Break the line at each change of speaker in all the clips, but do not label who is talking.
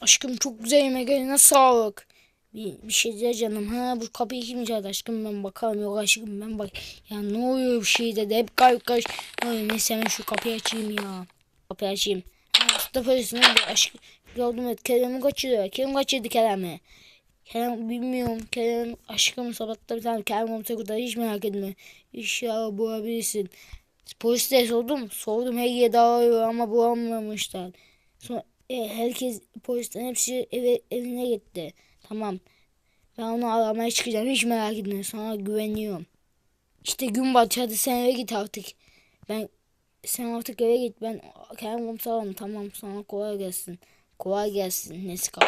Aşkım çok güzel yemek eline sağlık. Bir, bir şey diye canım. Ha bu kapıyı kim çaldı aşkım ben bakalım yok aşkım ben bak. Ya ne oluyor bir şey dedi hep kayıp kaç. Ay neyse hemen şu kapıyı açayım ya. Kapıyı açayım. Usta polisine bir aşkım. Yardım et Kerem'i kaçırıyor. Kerem kaçırdı Kerem'i. Kerem bilmiyorum. Kerem aşkım sabahta bir tane Kerem komiser kurtardı hiç merak etme. İnşallah bulabilirsin. Poliste sordum. Sordum her yerde arıyor ama bulamamışlar. Sonra e, herkes polisten hepsi eve, evine gitti. Tamam. Ben onu aramaya çıkacağım. Hiç merak etme. Sana güveniyorum. İşte gün batıyor. Hadi sen eve git artık. Ben sen artık eve git. Ben Kerem komiserim. Tamam sana kolay gelsin. Kolay gelsin. Nesi kaldı?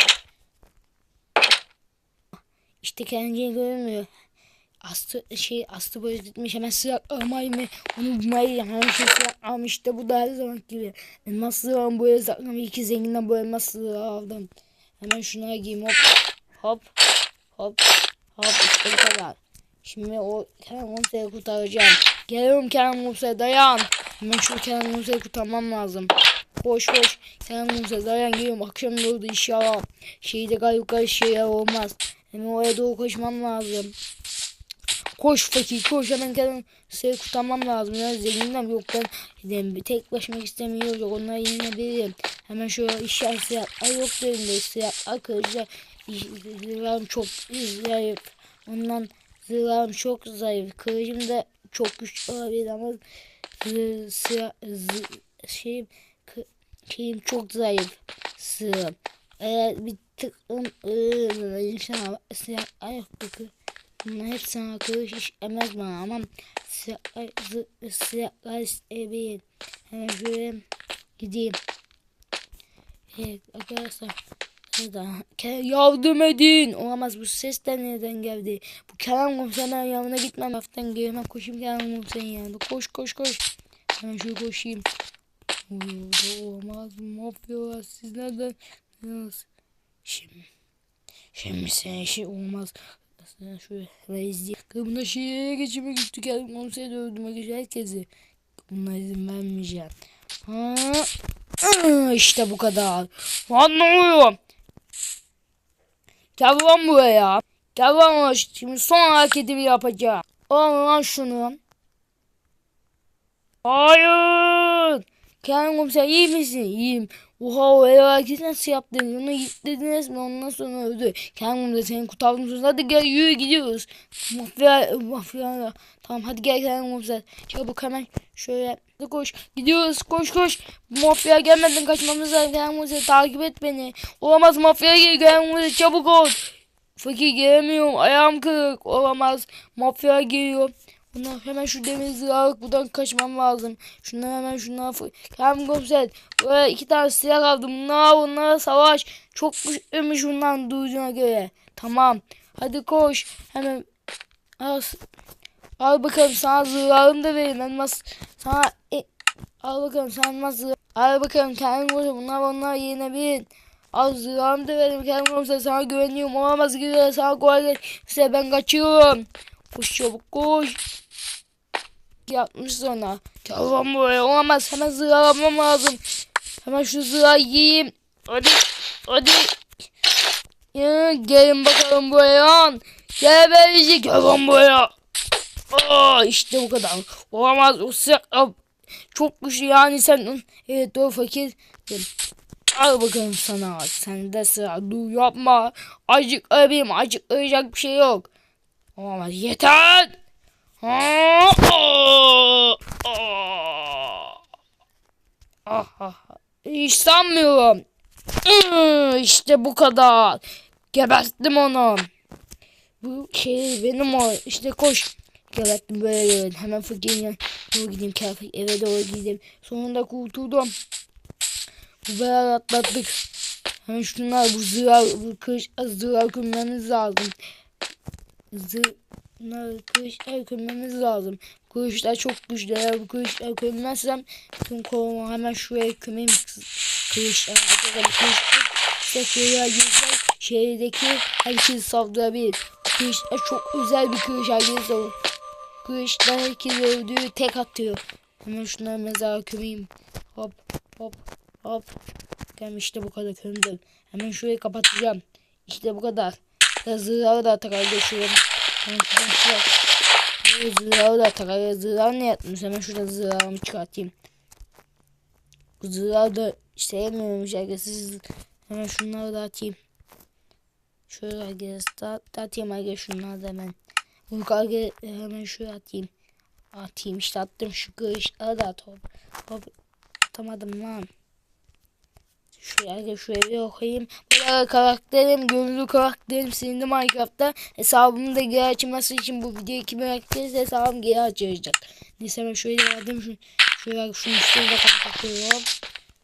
İşte kendini görmüyor. Aslı şey Aslı böyle gitmiş hemen sıra almayı mı? Onu bulmayı hemen şey sıra almış işte bu da her zaman gibi. Elmas sıra böyle saklamış iki zenginden bu elmas aldım? Hemen şuna giyeyim hop. Hop hop hop işte bu kadar. Şimdi o Kerem Komiser'i kurtaracağım. Geliyorum Kerem Komiser dayan. Hemen şu Kerem Komiser'i kurtarmam lazım. Koş koş Kerem Komiser dayan geliyorum. Akşam doğdu inşallah şeyde gayet gayet şeyler olmaz. Hemen oraya doğru koşmam lazım Koş fakir koş. Hemen kendimi seni kurtarmam lazım. Ya zenginden yok. Ben dedim, tek başıma istemiyorum. Yok onları yenebilirim hemen şöyle işler silahlar yok dedim de silahlar kılıçlar zırhlarım çok zayıf. Ondan zırhlarım çok zayıf. Kılıcım da çok güçlü olabilir ama zırh, silah, zırh, şeyim, şeyim çok zayıf. Sığım eğer bir tıklım ıı, inşallah silahlar yok Bunlar hepsine akıllı iş emez bana ama silahlar isteyebilir. Hemen şöyle gideyim. Evet arkadaşlar. Yardım edin. Olamaz bu ses de nereden geldi? Bu Kerem komiserden yanına gitmem. Haftan. Hemen koşayım Kerem komiserin yanına. Koş koş koş. Hemen şöyle koşayım. Olamaz mafyalar siz nereden? Şimdi. Şimdi sen işi olmaz. Aslında şöyle reis Kırmızı şehire geçirmek istiyor. Kendim konseye için herkesi. Buna izin vermeyeceğim. Ha. Aa, İşte bu kadar. Lan ne oluyor? Gel lan buraya. Gel lan şimdi son hareketimi yapacağım. Al lan şunu. Hayır. Kerem komiser iyi misin? İyiyim. Oha o el hareketi nasıl yaptın? Onu dediniz mi? Ondan sonra öldü. Kerem komiser seni kurtardım. Hadi gel yürü gidiyoruz. Mafya, mafya. Tamam hadi gel Kerem komiser. Çabuk hemen şöyle koş. Gidiyoruz koş koş. Mafya gelmeden kaçmamız lazım. Kerem komiser takip et beni. Olamaz mafya geliyor Kerem komiser çabuk ol. Fakir gelemiyorum. Ayağım kırık. Olamaz. Mafya geliyor. Bunlar hemen şu demiri alıp buradan kaçmam lazım. Şunları hemen şunları. Kerem komiser. Böyle iki tane silah aldım. Bunlar bunlara savaş. Çok güçlüymüş bundan duyduğuna göre. Tamam. Hadi koş. Hemen al, al bakalım sana zırhlarımı da verin. Elmas sana e, al bakalım sen elmas. Al bakalım Kerem komiser. Bunlar bunlar yenebilin. Al zırhlarımı da verin. Kerem komiser sana güveniyorum. Olamaz gibi sana kolay gelsin. Ben kaçıyorum. Koş çabuk koş yapmış sonra. Tamam buraya olamaz. Hemen zırhalamam lazım. Hemen şu zırhayı giyeyim. Hadi. Hadi. Ya, gelin bakalım buraya. Gel beyci. Gelin buraya. Aa, işte bu kadar. Olamaz. O silah çok güçlü yani sen. Evet doğru fakir. Al bakalım sana. Sen de sıra. Dur yapma. Acık öpeyim. Acık ölecek bir şey yok. Olamaz. Yeter. Ah, ah, Hiç sanmıyorum. İşte bu kadar. Geberttim onu. Bu şey benim o. İşte koş. Geberttim böyle böyle. Hemen fakirin doğru gideyim. Kafir eve doğru gideyim. Sonunda kurtuldum. Bu beraber atlattık. Hemen şunlar bu zıra, bu kış zıra kırmamız lazım. Bunları kılıçlar kırmamız lazım. Kılıçlar çok güçlü. Eğer bu kılıçlar kırmazsam tüm koluma hemen şuraya kırmayayım. Kılıçlar. Kılıçlar. İşte şuraya güzel şehirdeki herkesi saldırabilir. Kılıçlar çok özel bir kılıç herkesi olur. Kılıçlar herkesi öldüğü tek atıyor. Hemen şunları mezara kırayım. Hop hop hop Bakayım işte bu kadar kömür. Hemen şurayı kapatacağım. İşte bu kadar. Zırhları da atar kardeşim. Şuradan Zırhları da atar. Zırhlar ne yapmış? Hemen şurada zırhlarımı çıkartayım. Zırhlar da sevmiyormuş arkadaşlar. Hemen şunları da atayım. Şöyle arkadaşlar atayım arkadaşlar şunları da hemen. Bu kargı hemen şuraya atayım. Atayım işte attım şu kılıçları da at. Hop, hop. Atamadım lan. Şuraya şuraya bir okuyayım. Bu karakterim, gönüllü karakterim silindi Minecraft'ta. Hesabımı da geri açması için bu videoyu kim merak hesabım geri açılacak. Neyse ben şöyle verdim. Şu, şöyle şunu üstüne de kapatıyorum.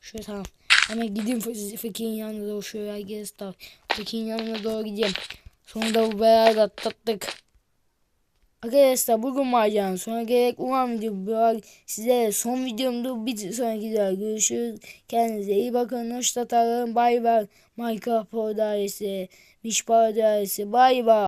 Şöyle tamam. Hemen gideyim Fakir'in yanına doğru şöyle gezdim. Fakir'in yanına doğru gideyim. Sonra da bu beraber atlattık. Arkadaşlar bugün maceranın sonra gerek umarım video size son videomda bir sonraki videoda görüşürüz. Kendinize iyi bakın. Hoşçakalın. Bay bay. Minecraft Paradise. Miş Paradise. Bay bay.